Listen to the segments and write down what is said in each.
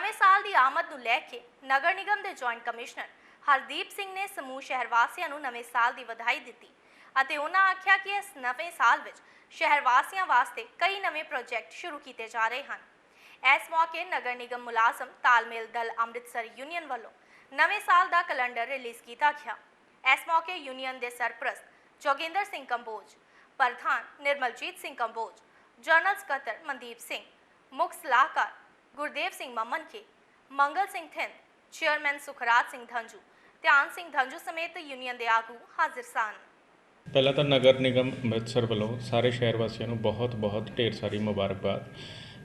ਨਵੇਂ ਸਾਲ ਦੀ ਆਮਦ ਨੂੰ ਲੈ ਕੇ ਨਗਰ ਨਿਗਮ ਦੇ ਜੁਆਇੰਟ ਕਮਿਸ਼ਨਰ ਹਰਦੀਪ ਸਿੰਘ ਨੇ ਸਮੂਹ ਸ਼ਹਿਰ ਵਾਸੀਆਂ ਨੂੰ ਨਵੇਂ ਸਾਲ ਦੀ ਵਧਾਈ ਦਿੱਤੀ ਅਤੇ ਉਹਨਾਂ ਆਖਿਆ ਕਿ ਇਸ ਨਵੇਂ ਸਾਲ ਵਿੱਚ ਸ਼ਹਿਰ ਵਾਸੀਆਂ ਵਾਸਤੇ ਕਈ ਨਵੇਂ ਪ੍ਰੋਜੈਕਟ ਸ਼ੁਰੂ ਕੀਤੇ ਜਾ ਰਹੇ ਹਨ। ਇਸ ਮੌਕੇ ਨਗਰ ਨਿਗਮ ਮੁਲਾਜ਼ਮ ਤਾਲਮੇਲ ਦਲ ਅੰਮ੍ਰਿਤਸਰ ਯੂਨੀਅਨ ਵੱਲੋਂ ਨਵੇਂ ਸਾਲ ਦਾ ਕੈਲੰਡਰ ਰਿਲੀਜ਼ ਕੀਤਾ ਗਿਆ। ਇਸ ਮੌਕੇ ਯੂਨੀਅਨ ਦੇ ਸਰਪ੍ਰਸਤ ਜੋਗਿੰਦਰ ਸਿੰਘ ਕੰਬੋਜ, ਪ੍ਰਧਾਨ ਨਿਰਮਲਜੀਤ ਸਿੰਘ ਕੰਬੋਜ, ਜਨਰਲ ਸਕੱਤਰ ਮਨਦੀਪ ਸਿੰਘ, ਮੁੱਖ ਸਲਾਹਕਾਰ ਗੁਰਦੇਵ ਸਿੰਘ ਮਮਨਕੇ ਮੰਗਲ ਸਿੰਘ ਥਿੰਦ, ਚੇਅਰਮੈਨ ਸੁਖਰਾਜ ਸਿੰਘ ਧੰਜੂ, ਧਿਆਨ ਸਿੰਘ ਧੰਜੂ ਸਮੇਤ ਯੂਨੀਅਨ ਦੇ ਆਗੂ ਹਾਜ਼ਰ ਸਨ। ਪਹਿਲਾਂ ਤਾਂ ਨਗਰ ਨਿਗਮ ਅੰਮ੍ਰਿਤਸਰ ਵੱਲੋਂ ਸਾਰੇ ਸ਼ਹਿਰ ਵਾਸੀਆਂ ਨੂੰ ਬਹੁਤ ਬਹੁਤ ਢੇਰ ਸਾਰੀ ਮੁਬਾਰਕਬਾਦ।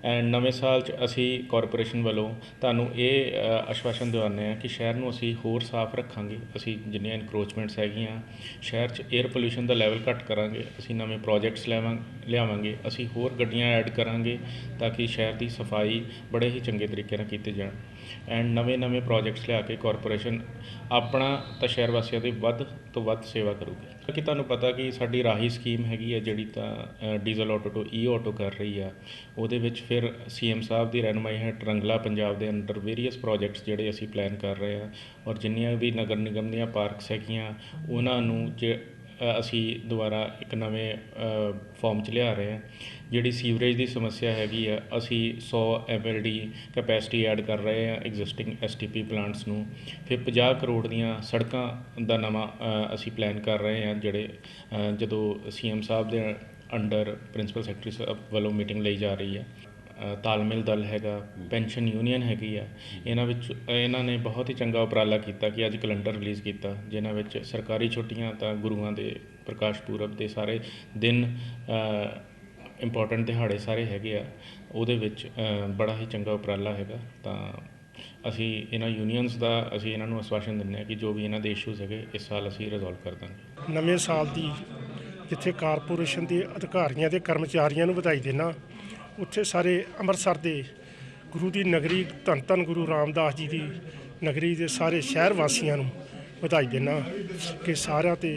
ਐਂਡ ਨਵੇਂ ਸਾਲ 'ਚ ਅਸੀਂ ਕਾਰਪੋਰੇਸ਼ਨ ਵੱਲੋਂ ਤੁਹਾਨੂੰ ਇਹ ਆਸ਼ਵਾਸਨ ਦਿਵਾਉਂਦੇ ਹਾਂ ਕਿ ਸ਼ਹਿਰ ਨੂੰ ਅਸੀਂ ਹੋਰ ਸਾਫ਼ ਰੱਖਾਂਗੇ। ਅਸੀਂ ਜਿੰਨੀਆਂ ਇਨਕਰੋਚਮੈਂਟਸ ਹੈਗੀਆਂ, ਸ਼ਹਿਰ 'ਚ ਏਅਰ ਪੋਲਿਊਸ਼ਨ ਦਾ ਲੈਵਲ ਘੱਟ ਕਰਾਂਗੇ, ਅਸੀਂ ਨਵੇਂ ਪ੍ਰੋਜੈਕਟਸ ਲੈਵਾਂ, ਲਿਆਵਾਂਗੇ, ਅਸੀਂ ਹੋਰ ਗੱਡੀਆਂ ਐਡ ਕਰਾਂਗੇ ਤਾਂ ਕਿ ਸ਼ਹਿਰ ਦੀ ਸਫ਼ਾਈ ਬੜੇ ਹੀ ਚੰਗੇ ਤਰੀਕੇ ਨਾਲ ਕੀਤੀ ਜਾਣ। ਐਂਡ ਨਵੇਂ-ਨਵੇਂ ਪ੍ਰੋਜੈਕਟਸ ਲਿਆ ਕੇ ਕਾਰਪੋਰੇਸ਼ਨ ਆਪਣਾ ਤਾਂ ਸ਼ਹਿਰ ਵਾਸੀਆਂ ਦੀ ਵੱਧ ਤੋਂ ਵੱਧ ਸੇਵਾ ਕਰੂਗੀ। ਕਿਉਂਕਿ ਤੁਹਾਨੂੰ ਪਤਾ ਕਿ ਸਾਡੀ ਰਾਹੀ ਸਕੀਮ ਹੈਗੀ ਹੈ ਜਿਹੜੀ ਤਾਂ ਡੀਜ਼ਲ ਆਟੋ ਤੋਂ ਈ ਆਟੋ ਕਰ ਰਹੀ ਆ, ਉਹਦੇ ਵਿੱਚ ਫਿਰ ਸੀਐਮ ਸਾਹਿਬ ਦੀ ਰਹਿਨਮਾਈ ਹੇਠ ਰੰਗਲਾ ਪੰਜਾਬ ਦੇ ਅੰਡਰ ਵੇਰੀਅਸ ਪ੍ਰੋਜੈਕਟਸ ਜਿਹੜੇ ਅਸੀਂ ਪਲਾਨ ਕਰ ਰਹੇ ਹਾਂ ਔਰ ਜਿੰਨੀਆਂ ਵੀ ਨਗਰ ਨਿਗਮ ਦੀਆਂ ਪਾਰਕਸ ਹੈਗੀਆਂ ਉਹਨਾਂ ਨੂੰ ਜੇ ਅਸੀਂ ਦੁਬਾਰਾ ਇੱਕ ਨਵੇਂ ਫਾਰਮ 'ਚ ਲਿਆ ਰਹੇ ਹਾਂ। ਜਿਹੜੀ ਸੀਵਰੇਜ ਦੀ ਸਮੱਸਿਆ ਹੈਗੀ ਆ ਅਸੀਂ 100 ਐਮਐਲਡੀ ਕੈਪੈਸਿਟੀ ਐਡ ਕਰ ਰਹੇ ਹਾਂ ਐਗਜ਼ਿਸਟਿੰਗ ਐਸਟੀਪੀ ਪਲਾਂਟਸ ਨੂੰ। ਫਿਰ 50 ਕਰੋੜ ਦੀਆਂ ਸੜਕਾਂ ਦਾ ਨਵਾਂ ਅਸੀਂ ਪਲਾਨ ਕਰ ਰਹੇ ਹਾਂ ਜਿਹੜੇ ਅ, ਜਦੋਂ ਸੀਐਮ ਸਾਹਿਬ ਦੇ ਅੰਡਰ ਪ੍ਰਿੰਸੀਪਲ ਸੈਕਟਰੀ ਸਾਹਿਬ ਵੱਲੋਂ ਮੀਟਿੰਗ ਲਈ ਜਾ ਰਹੀ ਹੈ। ਤਾਲਮੇਲ ਦਲ ਹੈਗਾ, ਪੈਨਸ਼ਨ ਯੂਨੀਅਨ ਹੈਗੀ ਆ, ਇਹਨਾਂ ਵਿੱਚ, ਇਹਨਾਂ ਨੇ ਬਹੁਤ ਹੀ ਚੰਗਾ ਉਪਰਾਲਾ ਕੀਤਾ ਕਿ ਅੱਜ ਕੈਲੰਡਰ ਰਿਲੀਜ਼ ਕੀਤਾ, ਜਿਨ੍ਹਾਂ ਵਿੱਚ ਸਰਕਾਰੀ ਛੁੱਟੀਆਂ ਤਾਂ ਗੁਰੂਆਂ ਦੇ, ਪ੍ਰਕਾਸ਼ ਪੁਰਬ ਦੇ ਸਾਰੇ ਦਿਨ ਇੰਪੋਰਟੈਂਟ ਦਿਹਾੜੇ ਸਾਰੇ ਹੈਗੇ ਆ, ਉਹਦੇ ਵਿੱਚ ਬੜਾ ਹੀ ਚੰਗਾ ਉਪਰਾਲਾ ਹੈਗਾ, ਤਾਂ ਅਸੀਂ ਇਹਨਾਂ ਯੂਨੀਅਨਸ ਦਾ, ਅਸੀਂ ਇਹਨਾਂ ਨੂੰ ਆਸ਼ਵਾਸਨ ਦਿੰਦੇ ਹਾਂ ਕਿ ਜੋ ਵੀ ਇਹਨਾਂ ਦੇ ਇਸ਼ੂਜ਼ ਹੈਗੇ, ਇਸ ਸਾਲ ਅਸੀਂ ਰਿਜ਼ੋਲਵ ਕਰ ਦਾਂਗੇ। ਨਵੇਂ ਸਾਲ ਦੀ ਜਿੱਥੇ ਕਾਰਪੋਰੇਸ਼ਨ ਦੇ ਅਧਿਕਾਰੀਆਂ ਤੇ ਕਰਮਚਾਰੀਆਂ ਨੂੰ ਵਧਾਈ ਦੇਣਾ ਉੱਥੇ ਸਾਰੇ ਅੰਮ੍ਰਿਤਸਰ ਦੇ ਗੁਰੂ ਦੀ ਨਗਰੀ ਧੰਨ ਧੰਨ ਗੁਰੂ ਰਾਮਦਾਸ ਜੀ ਦੀ ਨਗਰੀ ਦੇ ਸਾਰੇ ਸ਼ਹਿਰ ਵਾਸੀਆਂ ਨੂੰ ਵਧਾਈ ਦੇਣਾ ਕਿ ਸਾਰਿਆਂ ਤੇ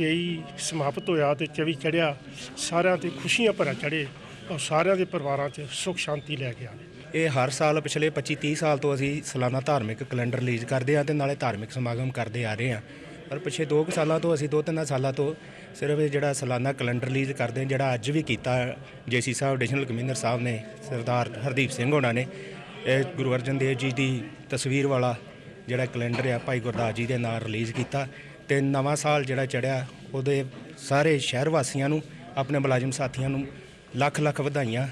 23 ਸਮਾਪਤ ਹੋਇਆ ਤੇ 24 ਚੜਿਆ ਸਾਰਿਆਂ ਤੇ ਖੁਸ਼ੀਆਂ ਭਰਿਆ ਚੜੇ ਔਰ ਸਾਰਿਆਂ ਦੇ ਪਰਿਵਾਰਾਂ 'ਚ ਸੁੱਖ ਸ਼ਾਂਤੀ ਲੈ ਕੇ ਆਵੇ। ਇਹ ਹਰ ਸਾਲ ਪਿਛਲੇ 25 30 ਸਾਲ ਤੋਂ ਅਸੀਂ ਸਾਲਾਨਾ ਧਾਰਮਿਕ ਕੈਲੰਡਰ ਰਿਲੀਜ਼ ਕਰਦੇ ਹਾਂ ਤੇ ਨਾਲੇ ਧਾਰਮਿਕ ਸਮਾਗਮ ਕਰਦੇ ਆ ਰਹੇ ਹਾਂ। ਪਰ ਪਿਛੇ 2 ਸਾਲਾਂ ਤੋਂ, ਅਸੀਂ ਦੋ ਤਿੰਨ ਸਾਲਾਂ ਤੋਂ ਸਿਰਫ ਇਹ ਜਿਹੜਾ ਸਾਲਾਨਾ ਕੈਲੰਡਰ ਰਿਲੀਜ਼ ਕਰਦੇ ਹਾਂ, ਜਿਹੜਾ ਅੱਜ ਵੀ ਕੀਤਾ ਜੇਸੀ ਸਾਹਿਬ, ਐਡੀਸ਼ਨਲ ਕਮਿਸ਼ਨਰ ਸਾਹਿਬ ਨੇ, ਸਰਦਾਰ ਹਰਦੀਪ ਸਿੰਘ ਹੋਣਾ ਨੇ, ਇਹ ਗੁਰੂ ਅਰਜਨ ਦੇਵ ਜੀ ਦੀ ਤਸਵੀਰ ਵਾਲਾ ਜਿਹੜਾ ਕੈਲੰਡਰ ਆ, ਭਾਈ ਗੁਰਦਾਸ ਜੀ ਦੇ ਨਾਲ ਰਿਲੀਜ਼ ਕੀਤਾ ਤੇ ਨਵਾਂ ਸਾਲ ਜਿਹੜਾ ਚੜਿਆ, ਉਹਦੇ ਸਾਰੇ ਸ਼ਹਿਰ ਵਾਸੀਆਂ ਨੂੰ, ਆਪਣੇ ਮੁਲਾਜ਼ਮ ਸਾਥੀਆਂ ਨੂੰ ਲੱਖ ਲੱਖ ਵਧਾਈਆਂ।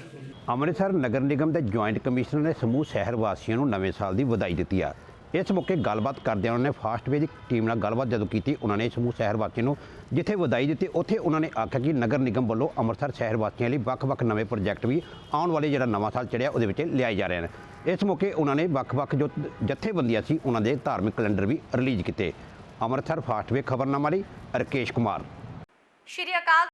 ਅੰਮ੍ਰਿਤਸਰ ਨਗਰ ਨਿਗਮ ਦੇ ਜੁਆਇੰਟ ਕਮਿਸ਼ਨਰ ਨੇ ਸਮੂਹ ਸ਼ਹਿਰ ਵਾਸੀਆਂ ਨੂੰ ਨਵੇਂ ਸਾਲ ਦੀ ਵਧਾਈ ਦਿੱਤੀ ਆ। ਇਸ ਮੌਕੇ ਗੱਲਬਾਤ ਕਰਦਿਆਂ ਉਹਨਾਂ ਨੇ ਫਾਸਟਵੇ ਦੀ ਟੀਮ ਨਾਲ ਗੱਲਬਾਤ ਜਦੋਂ ਕੀਤੀ, ਉਹਨਾਂ ਨੇ ਸਮੂਹ ਸ਼ਹਿਰ ਵਾਸੀਆਂ ਨੂੰ ਜਿੱਥੇ ਵਧਾਈ ਦਿੱਤੀ, ਉੱਥੇ ਉਹਨਾਂ ਨੇ ਆਖਿਆ ਕਿ ਨਗਰ ਨਿਗਮ ਵੱਲੋਂ ਅੰਮ੍ਰਿਤਸਰ ਸ਼ਹਿਰ ਵਾਸੀਆਂ ਲਈ ਵੱਖ-ਵੱਖ ਨਵੇਂ ਪ੍ਰੋਜੈਕਟ ਵੀ ਆਉਣ ਵਾਲੇ ਜਿਹੜਾ ਨਵਾਂ ਸਾਲ ਚੜਿਆ ਉਹਦੇ ਵਿੱਚ ਲਿਆਏ ਜਾ ਰਹੇ ਨੇ ਇਸ ਮੌਕੇ ਉਹਨਾਂ ਨੇ ਵੱਖ-ਵੱਖ ਜੋ ਜਥੇਬੰਦੀਆਂ ਸੀ, ਉਹਨਾਂ ਦੇ ਧਾਰਮਿਕ ਕੈਲੰਡਰ ਵੀ ਰਿਲੀਜ਼ ਕੀਤੇ। ਅੰਮ੍ਰਿਤਸਰ ਫਾਸਟਵੇ ਖਬਰਨਾਮਾ ਲਈ ਰਕੇਸ਼ ਕੁਮਾਰ। ਸ਼੍ਰੀ ਅਕਾਲ।